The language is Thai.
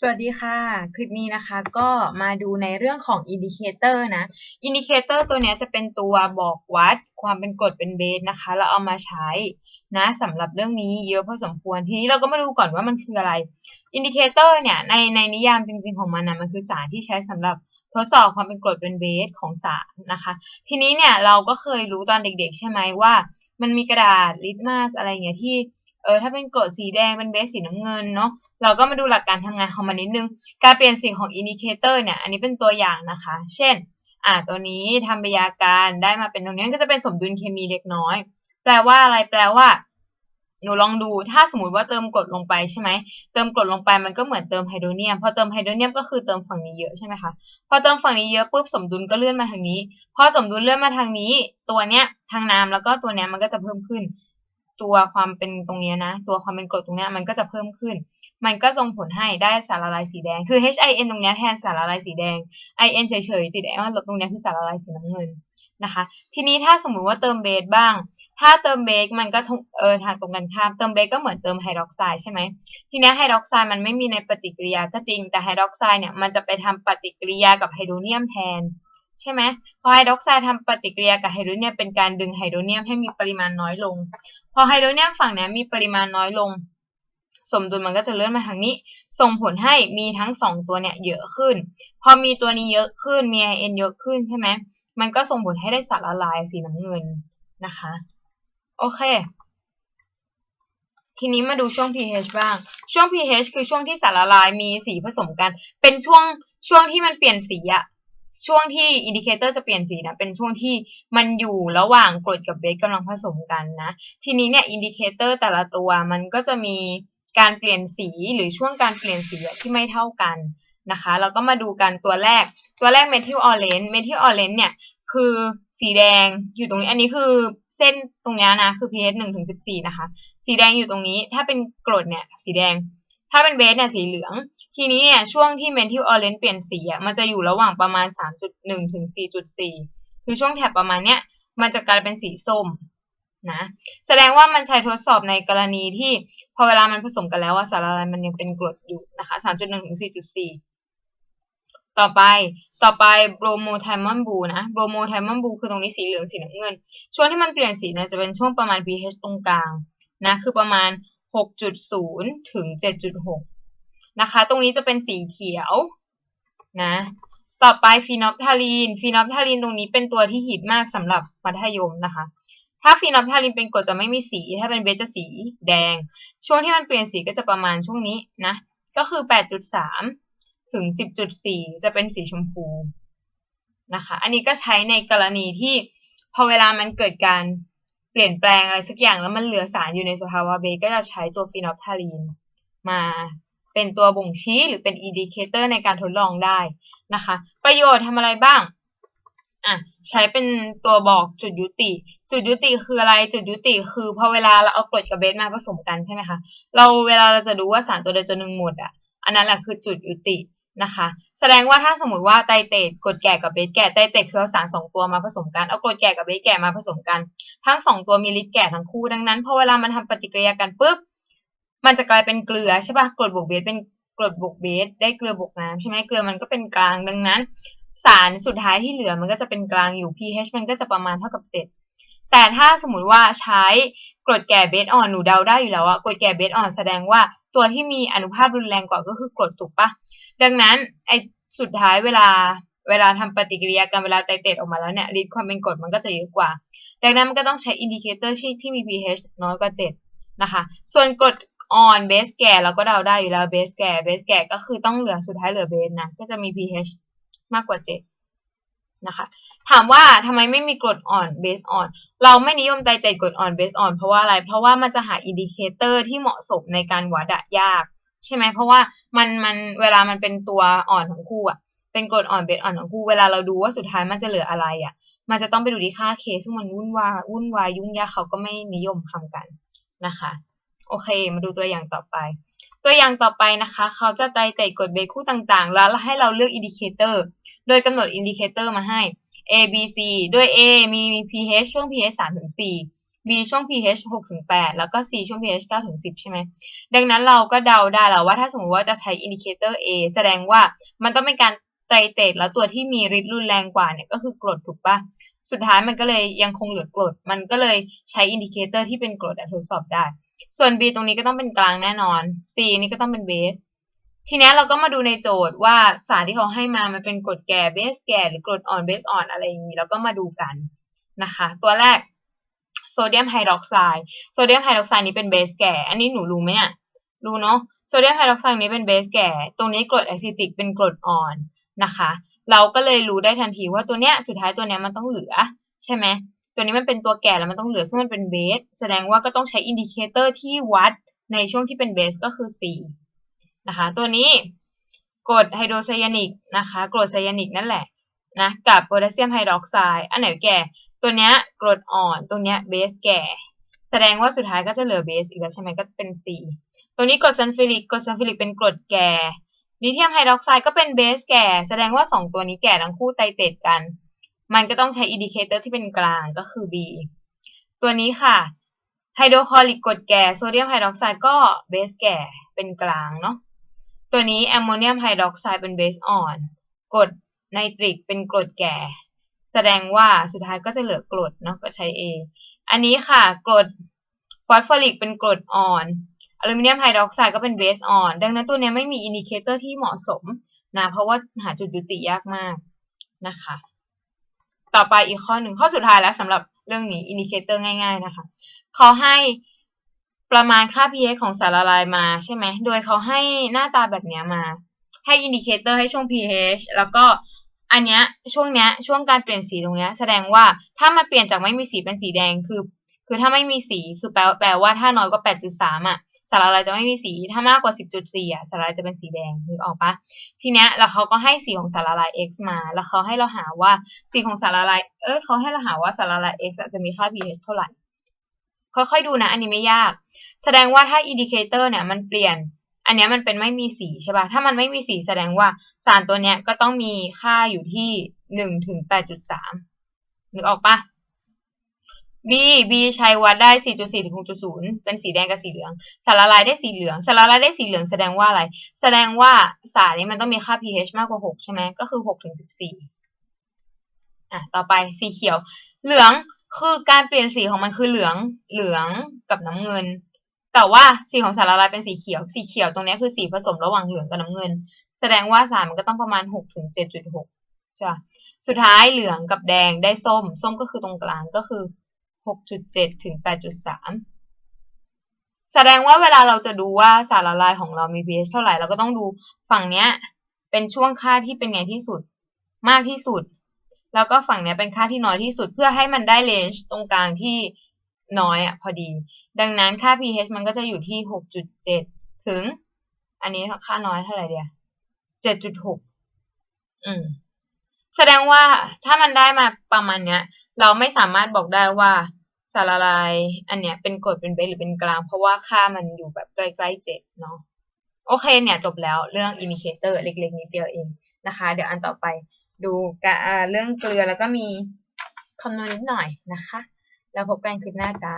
สวัสดีค่ะ คลิปนี้นะคะก็มาดูในเรื่องของ indicator นะ indicator ตัวนี้จะเป็นตัวบอกวัดความเป็นกรดเป็นเบสนะคะ เราเอามาใช้นะสำหรับเรื่องนี้เยอะพอสมควร ทีนี้เราก็มาดูก่อนว่ามันคืออะไร indicator เนี่ยในในนิยามจริง ๆของมันนะมันคือสารที่ใช้สำหรับทดสอบความเป็นกรดเป็นเบสของสารนะคะ ทีนี้เนี่ยเราก็เคยรู้ตอนเด็ก ๆ ใช่ไหมว่า มันมีกระดาษลิตมัสอะไรเงี้ยที่ เออถ้าเป็นกรดสีแดงเป็นเบสสีน้ำเงินเนาะเราก็มาดูหลักการทำงานของมันนิดนึง การเปลี่ยนสีของอินดิเคเตอร์เนี่ยอันนี้เป็นตัวอย่างนะคะ เช่น อ่าตัวนี้ทำปยาการได้มาเป็นตรงนี้ก็จะเป็นสมดุลเคมีเล็กน้อย แปลว่าอะไรแปลว่าหนูลองดูถ้าสมมติว่าเติมกรดลงไปใช่ไหมเติมกรดลงไปมันก็เหมือนเติมไฮโดรเนียมพอเติมไฮโดรเนียมก็คือเติมฝั่งนี้เยอะใช่ไหมคะพอเติมฝั่งนี้เยอะปุ๊บสมดุลก็เลื่อนมาทางนี้ พอสมดุลเลื่อนมาทางนี้ ตัวเนี้ยทางน้ำแล้วก็ตัวเนี้ยมันก็จะเพิ่มขึ้น ตัวความเป็นตรงนี้นะ ตัวความเป็นกรดตรงนี้มันก็จะเพิ่มขึ้น มันก็ส่งผลให้ได้สารละลายสีแดง คือ HIN ตรงนี้แทนสารละลายสีแดง IN เฉยๆติดไอออนลบตรงนี้คือสารละลายสีน้ำเงินนะคะ ทีนี้ถ้าสมมุติว่าเติมเบสบ้าง ถ้าเติมเบสมันก็เออทางตรงกันข้าม เติมเบสก็เหมือนเติมไฮดรอกไซด์ใช่ไหม ทีนี้ไฮดรอกไซด์มันไม่มีในปฏิกิริยาก็จริง แต่ไฮดรอกไซด์เนี่ยมันจะไปทำปฏิกิริยากับไฮโดรเนียมแทน ใช่ไหมพอไฮดรอกไซด์ทำปฏิกิริยากับไฮโดรเนียมเป็นการดึงไฮโดรเนียมให้มีปริมาณน้อยลง พอไฮโดรเนียมฝั่งนี้มีปริมาณน้อยลง สมดุลมันก็จะเลื่อนมาทางนี้ ส่งผลให้มีทั้งสองตัวเนี่ยเยอะขึ้น พอมีตัวนี้เยอะขึ้นมี IN เยอะขึ้นใช่ไหมมันก็ส่งผลให้ได้สารละลายสีน้ำเงินนะคะ โอเคทีนี้มาดูช่วง pH บ้าง ช่วง pH คือช่วงที่สารละลายมีสีผสมกัน เป็นช่วงช่วงที่มันเปลี่ยนสีอะ ช่วงที่อินดิเคเตอร์จะเปลี่ยนสีนะเป็นช่วงที่มันอยู่ระหว่างกรดกับเบสกำลังผสมกันนะ ทีนี้เนี่ยอินดิเคเตอร์แต่ละตัวมันก็จะมีการเปลี่ยนสีหรือช่วงการเปลี่ยนสีที่ไม่เท่ากันนะคะ เราก็มาดูกันตัวแรก ตัวแรกเมทิลออเรนจ์เมทิลออเรนจ์เนี่ยคือสีแดงอยู่ตรงนี้ อันนี้คือเส้นตรงนี้นะ คือ pH 1ถึง14 นะคะ สีแดงอยู่ตรงนี้ ถ้าเป็นกรดเนี่ย สีแดง ถ้าเป็นเบสเนี่ยสีเหลือง ทีนี้เนี่ยช่วงที่เมทิลออเรนจ์เปลี่ยนสีอะมันจะอยู่ระหว่างประมาณ 3.1 ถึง 4.4 คือช่วงแถบประมาณเนี้ยมันจะกลายเป็นสีส้มนะแสดงว่ามันใช้ทดสอบในกรณีที่พอเวลามันผสมกันแล้วว่าสารละลายมันยังเป็นกรดอยู่นะคะ3.1ถึง4.4 ต่อไปต่อไปโบรโมไทมอนบูนะโบรโมไทมอนบูคือตรงนี้สีเหลืองสีน้ำเงิน ช่วงที่มันเปลี่ยนสีเนี่ยจะเป็นช่วงประมาณ pH ตรงกลางนะคือประมาณ 6.0 ถึง 7.6 นะคะ ตรงนี้จะเป็นสีเขียวนะ ต่อไปฟีนอฟทาลีน ฟีนอฟทาลีนตรงนี้เป็นตัวที่ฮิตมากสำหรับมัธยมนะคะ ถ้าฟีนอฟทาลีนเป็นกรดจะไม่มีสี ถ้าเป็นเบสจะสีแดง ช่วงที่มันเปลี่ยนสีก็จะประมาณช่วงนี้นะ ก็คือ 8.3 ถึง 10.4 จะเป็นสีชมพูนะคะ อันนี้ก็ใช้ในกรณีที่พอเวลามันเกิดการ เปลี่ยนแปลงอะไรสักอย่างแล้วมันเหลือสารอยู่ในสภาวะเบสก็จะใช้ตัวฟีนอฟทาลีนมาเป็นตัวบ่งชี้หรือเป็นอินดิเคเตอร์ในการทดลองได้นะคะ ประโยชน์ทำอะไรบ้างอะใช้เป็นตัวบอกจุดยุติ จุดยุติคืออะไรจุดยุติ คือพอเวลาเราเอากรดกับเบสมาผสมกันใช่ไหมคะเราเวลาเราจะดูว่าสารตัวใดตัวหนึ่งหมดอะอันนั้นแหละคือจุดยุติ นะคะ แสดงว่าถ้าสมมติว่าไตเตดกรดแก่กับเบสแก่ไตเตดคือเอาสารสองตัวมาผสมกันเอากรดแก่กับเบสแก่มาผสมกัน ทั้งสองตัวมีฤทธิ์แก่ทั้งคู่ดังนั้นพอเวลามันทำปฏิกิริยากันปุ๊บมันจะกลายเป็นเกลือใช่ปะกรดบวกเบสเป็นกรดบวกเบสได้เกลือบวกน้ำใช่ไหมเกลือมันก็เป็นกลางดังนั้น สารสุดท้ายที่เหลือมันก็จะเป็นกลางอยู่ pH มันก็จะประมาณเท่ากับ 7 แต่ถ้าสมมติว่าใช้กรดแก่เบสอ่อนหนูเดาได้อยู่แล้วว่ากรดแก่เบสอ่อนแสดงว่าตัวที่มีอนุภาครุนแรงกว่าก็คือกรดถูกปะ ดังนั้นไอสุดท้ายเวลาเวลาทำปฏิกิริยากันเวลาไตเตดออกมาแล้วเนี่ยฤทธิ์ความเป็นกรดมันก็จะเยอะกว่า ดังนั้นมันก็ต้องใช้อินดิเคเตอร์ที่ที่มี pH น้อยกว่า 7 นะคะ ส่วนกรดอ่อนเบสแก่เราก็เดาได้อยู่แล้วเบสแก่เบสแก่ก็คือต้องเหลือสุดท้ายเหลือเบสนะก็จะมี pH มากกว่า 7 นะคะ ถามว่าทำไมไม่มีกรดอ่อนเบสอ่อน เราไม่นิยมไตเตดกรดอ่อนเบสอ่อนเพราะว่าอะไร เพราะว่ามันจะหาอินดิเคเตอร์ที่เหมาะสมในการวัดยาก ใช่ไหมเพราะว่ามันมันเวลามันเป็นตัวอ่อนทั้งคู่อะเป็นกรดอ่อนเบสอ่อนทั้งคู่เวลาเราดูว่าสุดท้ายมันจะเหลืออะไรอะมันจะต้องไปดูที่ค่าเคซึ่งมันวุ่นวายวุ่นวายยุ่งยากเขาก็ไม่นิยมทำกันนะคะ โอเค มาดูตัวอย่างต่อไป ตัวอย่างต่อไปนะคะ เขาจะไตเตดกดเบสคู่ต่างๆ แล้วให้เราเลือกอินดิเคเตอร์โดยกำหนดอินดิเคเตอร์มาให้ A B C โดย A มี pH ช่วง pH 3ถึง4 B ช่วง pH 6ถึง8แล้วก็ C ช่วง pH 9ถึง10 ใช่ไหม ดังนั้นเราก็เดาได้แล้วว่าถ้าสมมติว่าจะใช้อินดิเคเตอร์ A แสดงว่ามันต้องเป็นการไตรเตรดแล้วตัวที่มีฤทธิ์รุนแรงกว่าเนี่ยก็คือกรดถูกปะสุดท้ายมันก็เลยยังคงเหลือกรด มันก็เลยใช้อินดิเคเตอร์ที่เป็นกรดทดสอบได้ ส่วน B ตรงนี้ก็ต้องเป็นกลางแน่นอน C นี่ก็ต้องเป็นเบสทีนี้เราก็มาดูในโจทย์ว่าสารที่เขาให้มามันเป็นกรดแก่เบสแก่หรือกรดอ่อนเบสอ่อนอะไรอย่างนี้ แล้วก็มาดูกันนะคะ ตัวแรก โซเดียมไฮดรอกไซด์โซเดียมไฮดรอกไซด์นี้เป็นเบสแก่ อันนี้หนูรู้ไหมเนี่ยรู้เนาะโซเดียมไฮดรอกไซด์นี้เป็นเบสแก่ ตรงนี้กรดแอซิติกเป็นกรดอ่อนนะคะ เราก็เลยรู้ได้ทันทีว่าตัวเนี้ยสุดท้ายตัวเนี้ยมันต้องเหลือใช่ไหมตัวนี้มันเป็นตัวแก่แล้วมันต้องเหลือซึ่งมันเป็นเบสแสดงว่าก็ต้องใช้อินดิเคเตอร์ที่วัดในช่วงที่เป็นเบสก็คือ C นะคะ ตัวนี้กรดไฮโดรไซยานิกนะคะกรดไซยานิกนั่นแหละนะกับโพแทสเซียมไฮดรอกไซด์อันไหนแก่ ตัวเนี้ยกรดอ่อนตัวเนี้ยเบสแก่ แสดงว่าสุดท้ายก็จะเหลือเบสอีกแล้วใช่ไหมก็เป็น C ตัวนี้กรดซัลฟิลิกกรดซัลฟิลิกเป็นกรดแก่ลิเธียมไฮดรอกไซด์ก็เป็นเบสแก่ แสดงว่า 2 ตัวนี้แก่ทั้งคู่ไตเตดกัน มันก็ต้องใช้อินดิเคเตอร์ที่เป็นกลางก็คือ B ตัวนี้ค่ะไฮโดรคลอริกกรดแก่โซเดียมไฮดรอกไซด์ก็เบสแก่เป็นกลางเนาะตัวนี้แอมโมเนียมไฮดรอกไซด์เป็นเบสอ่อนกรดไนตริกเป็นกรดแก่ แสดงว่าสุดท้ายก็จะเหลือกรดเนาะก็ใช้ A อันนี้ค่ะกรดฟอสฟอริกเป็นกรดอ่อนอลูมิเนียมไฮดรอกไซด์ก็เป็นเบสอ่อน ดังนั้นตัวนี้ไม่มีอินดิเคเตอร์ที่เหมาะสมนะเพราะว่าหาจุดยุติยากมากนะคะ ต่อไปอีกข้อหนึ่งข้อสุดท้ายแล้วสำหรับเรื่องนี้อินดิเคเตอร์ง่ายๆนะคะเขาให้ประมาณค่า pH ของสารละลายมาใช่ไหม โดยเขาให้หน้าตาแบบนี้มา ให้อินดิเคเตอร์ให้ช่วง pH แล้วก็ อันเนี้ยช่วงเนี้ยช่วงการเปลี่ยนสีตรงเนี้ย แสดงว่าถ้ามันเปลี่ยนจากไม่มีสีเป็นสีแดงคือ คือถ้าไม่มีสีคือแปลแปลว่าถ้าน้อยกว่า 8.3 อะสารละลายจะไม่มีสีถ้ามากกว่า 10.4 อะสารละลายจะเป็นสีแดงนึกออกปะทีเนี้ยแล้วเขาก็ให้สีของสารละลาย x มา แล้วเขาให้เราหาว่าสีของสารละลายเอ้ยเขาให้เราหาว่าสารละลาย x จะมีค่า pH เท่าไหร่ค่อยๆดูนะ อันนี้ไม่ยาก แสดงว่าถ้าอินดิเคเตอร์เนี่ยมันเปลี่ยน อันนี้มันเป็นไม่มีสีใช่ปะถ้ามันไม่มีสีแสดงว่าสารตัวเนี้ยก็ต้องมีค่าอยู่ที่หนึ่งถึงแปดจุดสามนึกออกปะ B B ใช้วัดได้ 4.4 ถึง 6.0 เป็นสีแดงกับสีเหลือง สารละลายได้สีเหลือง สารละลายได้สีเหลืองแสดงว่าอะไร แสดงว่าสารนี้มันต้องมีค่า pH มากกว่า 6 ใช่ไหม ก็คือ 6 ถึง 14 อะ ต่อไปสีเขียว เหลืองคือการเปลี่ยนสีของมันคือเหลือง เหลืองกับน้ำเงิน แต่ว่าสีของสารละลายเป็นสีเขียว สีเขียวตรงนี้คือสีผสมระหว่างเหลืองกับน้ำเงิน แสดงว่าสารมันก็ต้องประมาณ6ถึง7.6ใช่สุดท้ายเหลืองกับแดงได้ส้ม ส้มก็คือตรงกลางก็คือ6.7ถึง8.3แสดงว่าเวลาเราจะดูว่าสารละลายของเรามี pH เท่าไหร่ เราก็ต้องดูฝั่งเนี้ยเป็นช่วงค่าที่เป็นไงที่สุด มากที่สุด แล้วก็ฝั่งเนี้ยเป็นค่าที่น้อยที่สุดเพื่อให้มันได้เลนจ์ตรงกลางที่ น้อยอะพอดี ดังนั้นค่า pH มันก็จะอยู่ที่ 6.7 ถึง อันนี้ค่าน้อยเท่าไหร่เดียว7.6 อืม แสดงว่าถ้ามันได้มาประมาณเนี้ย เราไม่สามารถบอกได้ว่าสารละลายอันเนี้ยเป็นกรดเป็นเบสหรือเป็นกลาง เพราะว่าค่ามันอยู่แบบใกล้ๆเจ็ดเนาะโอเคเนี่ยจบแล้วเรื่องอินดิเคเตอร์เล็กๆนิดเดียวเองนะคะ เดี๋ยวอันต่อไปดูเรื่องเกลือแล้วก็มีคำนวณนิดหน่อยนะคะ แล้วพบกันคลิปหน้าจ้า